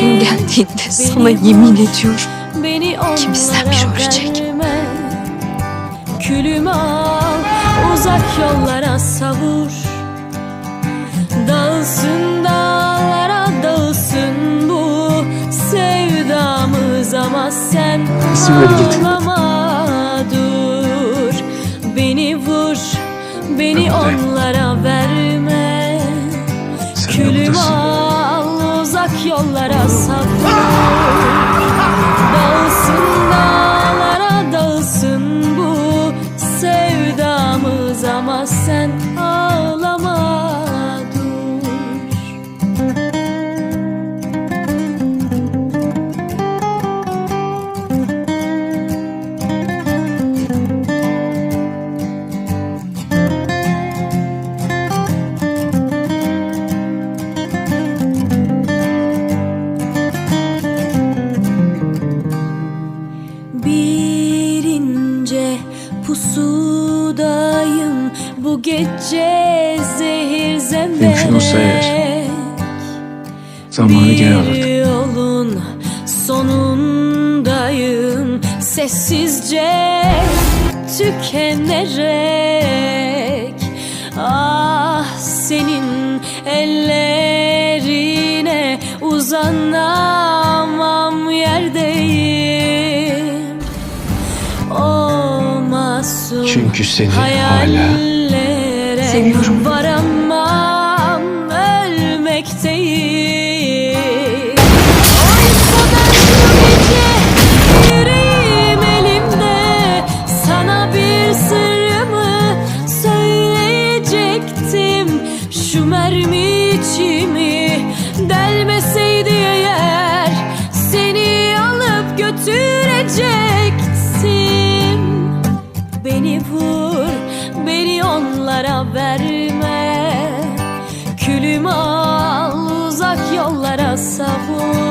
gün geldiğinde sana yemin ediyorum. Beni İkimizden biri ölecek. Külümü al uzak yollara savur. Dağılsın dağlara dağılsın bu sevdamız ama sen ağlama dur. Beni vur beni onlara sevdamız pusudayım. Bu gece zehir Mümkün olsa eğer, zemberek Zamanı geri alırdım. Bir yolun sonundayım. Sessizce tükenerek Ah senin ellerine uzanamam Çünkü seni hala Seviyorum. varamam ölmekteyim. Oysa ben bu gece yüreğim elimde Sana bir sırrımı söyleyecektim. Şu mermi içimi delmeseydi eğer Seni alıp götürecektim Beni vur, beni onlara verme. Külümü al, uzak yollara savur